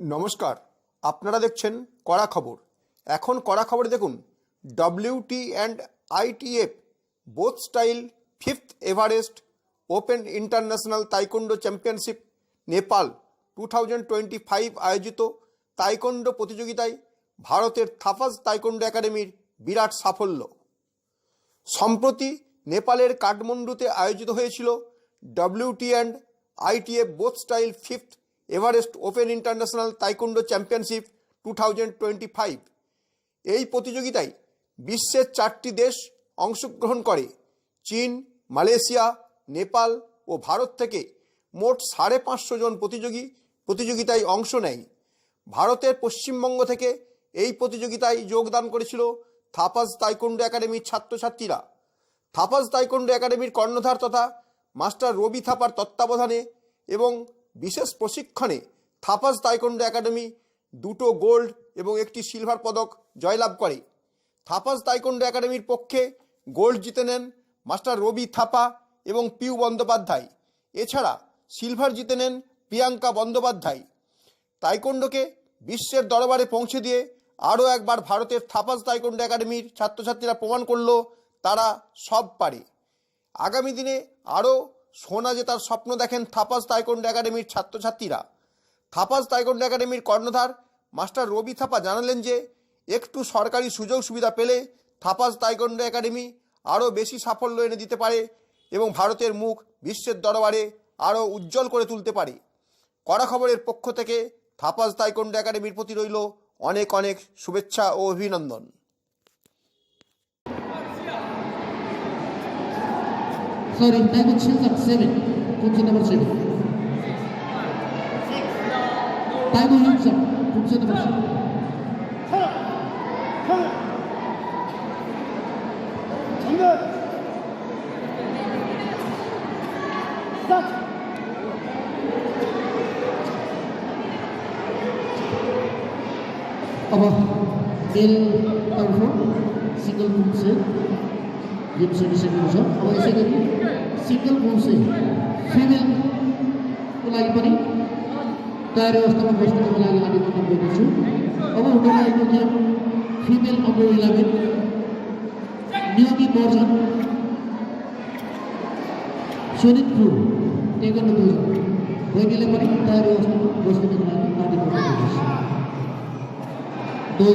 নমস্কার, আপনারা দেখছেন কড়া খবর। এখন কড়া খবর দেখুন WT and ITF both style fifth Everest open international taekwondo championship Nepal two thousand twenty five আয়োজিত তাইকোন্ডো প্রতিযোগিতায় ভারতের থাপাজ তাইকোন্ডো একাডেমির বিরাট সাফল্য। সম্প্রতি নেপালের কাঠমান্ডুতে আয়োজিত হয়েছিল WT and ITF both style fifth Everest open international taekwondo championship two thousand twenty five. এই প্রতিযোগিতায় বিশ্বের চারটি দেশ অংশগ্রহণ করে, চীন, মালয়েশিয়া, নেপাল ও ভারত থেকে মোট সাড়ে পাঁচশো জন প্রতিযোগী প্রতিযোগিতায় অংশ নেয়। ভারতের পশ্চিমবঙ্গ থেকে এই প্রতিযোগিতায় যোগদান করেছিল থাপাস তাইকুন্ডো একাডেমির ছাত্রছাত্রীরা। থাপাস তাইকুন্ডো একাডেমির কর্ণধার তথা মাস্টার রবি থাপার তত্ত্বাবধানে এবং বিশেষ প্রশিক্ষণে থাপাস তাইকুন্ডো একাডেমি, দুটো গোল্ড এবং একটি সিলভার পদক জয়লাভ করে। থাপাস তাইকুন্ডো একাডেমির পক্ষে গোল্ড জিতে নেন মাস্টার রবি থাপা এবং পিউ বন্দ্যোপাধ্যায়। এছাড়া সিলভার জিতে নেন প্রিয়াঙ্কা বন্দ্যোপাধ্যায়। তাইকোন্ডোকে বিশ্বের দরবারে পৌঁছে দিয়ে আরও একবার ভারতের থাপাস তাইকোন্ডো একাডেমির ছাত্রছাত্রীরা প্রমাণ করল তারা সব পারে। আগামী দিনে আরও সোনা জেতার স্বপ্ন দেখেন থাপাস তাইকোন্ডো একাডেমির ছাত্রছাত্রীরা। থাপাস তাইকোন্ডো একাডেমির কর্ণধার মাস্টার রবি থাপা জানালেন যে, একটু সরকারি সুযোগ সুবিধা পেলে থাপাস তাইকোন্ডো একাডেমি আরও বেশি সাফল্য এনে দিতে পারে এবং ভারতের মুখ বিশ্বের দরবারে আরও উজ্জ্বল করে তুলতে পারে। কড়া খবরের পক্ষ থেকে থাপাস তাইকোন্ডো একাডেমির প্রতি রইল অনেক অনেক শুভেচ্ছা ও অভিনন্দন। Sorry, David Chisholm, seven. Put to number seven. David Chisholm, put to number seven. Abah El Tarfo single punse Jim Sony Sony Musa Abah Sony single से फिमेलको लागि पनि तयारी अवस्थामा बस्नुको लागि आदिमन गएको छु अब हुन लागेको गेम फिमेल अन्डर इलेभेन नियमी वर्जन सोनित क्रु टेकन दुई बहिनीले पनि तयारी अवस्थामा बस्नुको लागि आदिमन गएको दुई